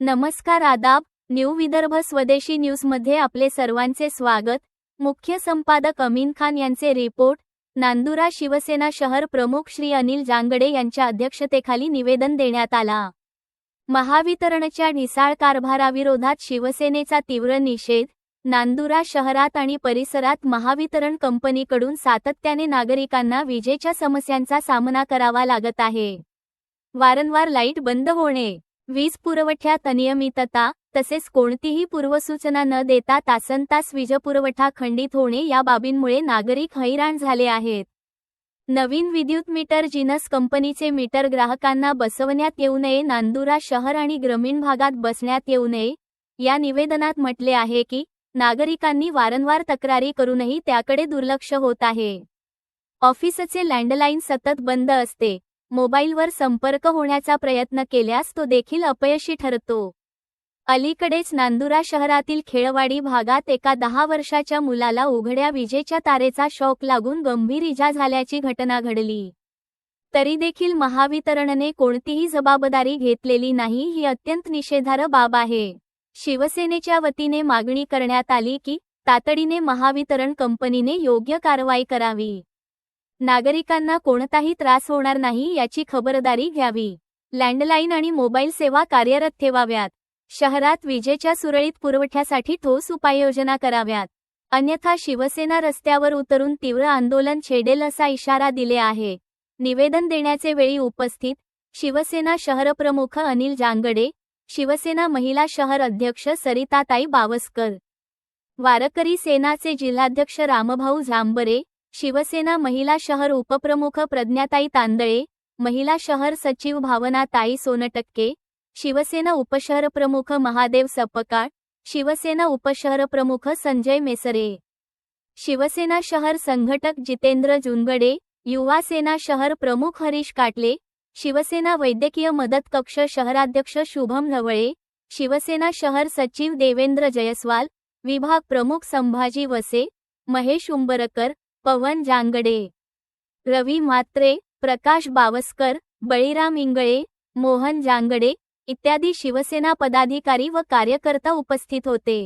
नमस्कार आदाब न्यू विदर्भ स्वदेशी न्यूजमध्ये आपले सर्वांचे स्वागत. मुख्य संपादक अमीन खान यांचे रिपोर्ट नांदुरा शिवसेना शहर प्रमुख श्री अनिल जांगडे यांच्या अध्यक्षतेखाली निवेदन देण्यात आला. महावितरणच्या ढिसाळ कारभाराविरोधात शिवसेनेचा तीव्र निषेध नांदुरा शहरात आणि परिसरात महावितरण कंपनीकडून सातत्याने नागरिकांना विजेच्या समस्यांचा सामना करावा लागत आहे. वारंवार लाइट बंद होणे वीज पुरवठ्यात अनियमितता तसेच कोणतीही पूर्वसूचना न देता तासनतास वीजपुरवठा खंडित होणे या बाबींमुळे नागरिक हैराण झाले आहेत. नवीन विद्युत मीटर जिनस कंपनीचे मीटर ग्राहकांना बसवण्यात येऊ नये नांदुरा शहर आणि ग्रामीण भागात बसण्यात येऊ नये या निवेदनात म्हटले आहे की नागरिकांनी वारंवार तक्रारी करूनही त्याकडे दुर्लक्ष होत आहे. ऑफिसचे लँडलाईन सतत बंद असते. मोबाईलवर संपर्क होण्याचा प्रयत्न केल्यास तो देखील अपयशी ठरतो. अलीकडेच नांदुरा शहरातील खेळवाडी भागात एका दहा वर्षाच्या मुलाला उघड्या विजेच्या तारेचा शॉक लागून गंभीर इजा झाल्याची घटना घडली. तरी देखील महावितरणने कोणतीही जबाबदारी घेतलेली नाही ही अत्यंत निषेधार्ह बाब आहे. शिवसेनेच्या वतीने मागणी करण्यात आली की तातडीने महावितरण कंपनीने योग्य कारवाई करावी. नागरिकांना कोणताही त्रास होणार नाही याची खबरदारी घ्यावी. लँडलाईन आणि मोबाईल सेवा कार्यरत ठेवाव्यात. शहरात विजेच्या सुरळीत पुरवठ्यासाठी ठोस उपाययोजना कराव्यात. अन्यथा शिवसेना रस्त्यावर उतरून तीव्र आंदोलन छेडेल असा इशारा दिले आहे. निवेदन देण्याचे वेळी उपस्थित शिवसेना शहरप्रमुख अनिल जांगडे शिवसेना महिला शहर अध्यक्ष सरिताताई बावस्कर वारकरी सेनाचे जिल्हाध्यक्ष रामभाऊ झांबरे शिवसेना महिला शहर उपप्रमुख प्रज्ञाताई तांदळे महिला शहर सचिव भावनाताई सोनटक्के शिवसेना उपशहर प्रमुख महादेव सपकाळ शिवसेना उपशहर प्रमुख संजय मेसरे. शिवसेना शहर संघटक जितेंद्र जुनगडे युवा सेना शहर प्रमुख हरीश काटले शिवसेना वैद्यकीय मदत कक्ष शहराध्यक्ष शुभम ढवळे शिवसेना शहर सचिव देवेंद्र जयस्वाल विभाग प्रमुख संभाजी वसे महेश उंबरकर पवन जांगडे. रवी म्हात्रे प्रकाश बावस्कर बळीराम इंगळे मोहन जांगडे इत्यादी शिवसेना पदाधिकारी व कार्यकर्ता उपस्थित होते.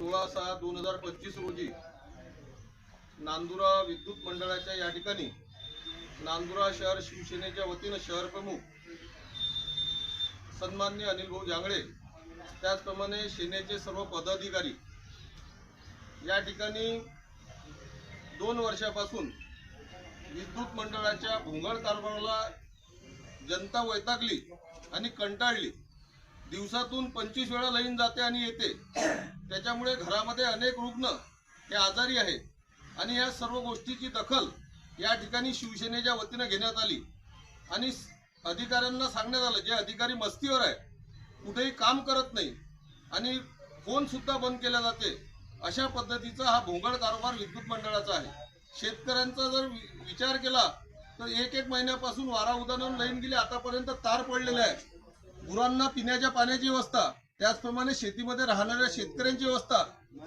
सोळा सहा दोन हजार पंचवीस रोजी नांदुरा विद्युत मंडळाच्या या ठिकाणी नांदुरा शहर शिवसेनेच्या वतीनं शहर प्रमुख सन्मान्य अनिल भाऊ जांगळे त्याचप्रमाणे सेनेचे सर्व पदाधिकारी या ठिकाणी दोन वर्षापासून विद्युत मंडळाच्या भोंगळ कारभाराला जनता वैतागली आणि कंटाळली. दिवसातून पंचवीस वेळा लाईन जाते आणि येते. त्याच्यामुळे घरामध्ये अनेक रुग्ण हे आजारी आहेत. आणि या सर्व गोष्टीची दखल या ठिकाणी शिवसेनेच्या वतीनं घेण्यात आली. आणि अधिकाऱ्यांना सांगण्यात आलं जे अधिकारी मस्तीवर आहे कुठेही काम करत नाही आणि फोनसुद्धा बंद केला जाते अशा पद्धतीचा हा भोंगळ कारभार विद्युत मंडळाचा आहे. शेतकऱ्यांचा जर वि- विचार केला तर एक एक महिन्यापासून वारा उदाहरण लाईन गेली आतापर्यंत तार पडलेले आहे गुरांना पिण्याच्या पाण्याची व्यवस्था त्याचप्रमाणे शेतीमध्ये राहणाऱ्या शेतकऱ्यांची व्यवस्था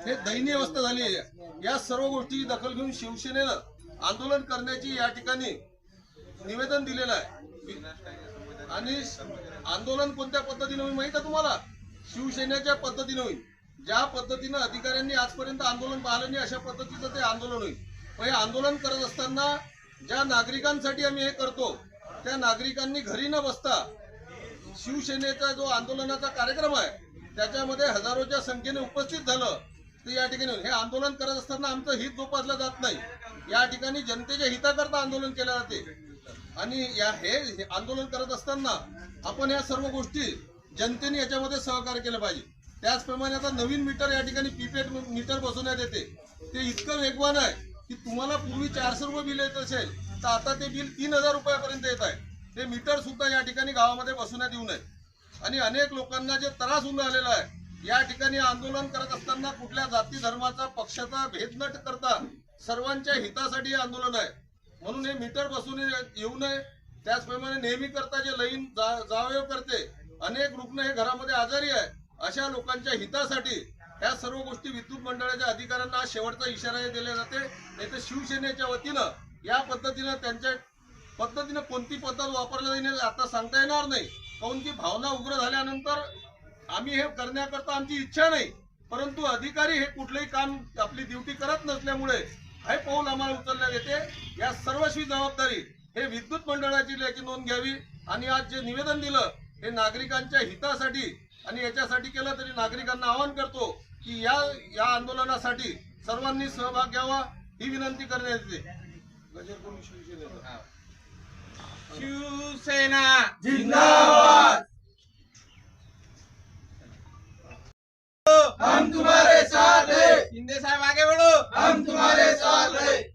हे दयनीय अवस्था झाली आहे. या सर्व गोष्टीची दखल घेऊन शिवसेनेनं आंदोलन करण्याची या ठिकाणी निवेदन दिलेलं आहे. आणि आंदोलन कोणत्या पद्धतीने होईल माहीत आहे तुम्हाला? शिवसेनेच्या पद्धतीने होईल. ज्या पद्धतीनं अधिकाऱ्यांनी आजपर्यंत आंदोलन पाहिलं नाही अशा पद्धतीचं ते आंदोलन होईल. पण हे आंदोलन करत असताना ज्या नागरिकांसाठी आम्ही हे करतो त्या नागरिकांनी घरी न बसता शिवसेनेचा जो आंदोलनाचा कार्यक्रम आहे त्याच्यामध्ये हजारोच्या संख्येने उपस्थित झालं तर या ठिकाणी हे आंदोलन करत असताना आमचं हित जोपासलं जात नाही. या ठिकाणी जनतेच्या हिताकरता आंदोलन केलं जाते. आणि या हे हे आंदोलन करत असताना आपण या सर्व गोष्टी जनतेने याच्यामध्ये सहकार्य केलं पाहिजे. त्याचप्रमाणे आता नवीन मीटर या ठिकाणी प्रीपेड मीटर बसवण्यात येते. ते इतकं वेगवान आहे की तुम्हाला पूर्वी चारशे रुपये बिल येत असेल तर आता ते बिल तीन हजार रुपयापर्यंत येत आहे. ते मीटर सुद्धा या ठिकाणी गावामध्ये बसवण्यात येऊ नये आणि अनेक लोकांना जे त्रास होऊन राहिलेला आहे या ठिकाणी आंदोलन करत असताना कुठल्या जाती धर्माचा पक्षाचा भेद न करता सर्वांच्या हितासाठी हे आंदोलन आहे. म्हणून हे मीटर बसून येऊ नये. त्याचप्रमाणे नेहमी करता जे लईन जा- जावयव करते अनेक रुग्ण हे घरामध्ये आजारी आहे अशा लोकांच्या हितासाठी ह्या सर्व गोष्टी विद्युत मंडळाच्या अधिकाऱ्यांना शेवटचा इशारा दिले दिला जाते. नाही तर शिवसेनेच्या वतीनं या पद्धतीनं त्यांच्या पद्धतीनं कोणती पद्धत वापरली जाईल आता सांगता येणार नाही. काऊन की भावना उग्र झाल्यानंतर आम्ही हे करण्याकरता आमची इच्छा नाही. परंतु अधिकारी हे कुठलंही काम आपली ड्युटी करत नसल्यामुळे हे पाऊल आम्हाला उचलण्यात येते. या सर्वस्वी जबाबदारी हे विद्युत मंडळाची याची नोंद घ्यावी आणि आज जे निवेदन दिलं हे नागरिकांच्या हितासाठी आणि याच्यासाठी केलं तरी नागरिकांना आवाहन करतो की या या आंदोलनासाठी सर्वांनी सहभाग घ्यावा ही विनंती करण्यात येते. गजर शिवसेना. जिंदाबाद. हम तुम्हारे साथ है. शिंदे साहब आगे बढ़ो. हम तुम्हारे साथ है.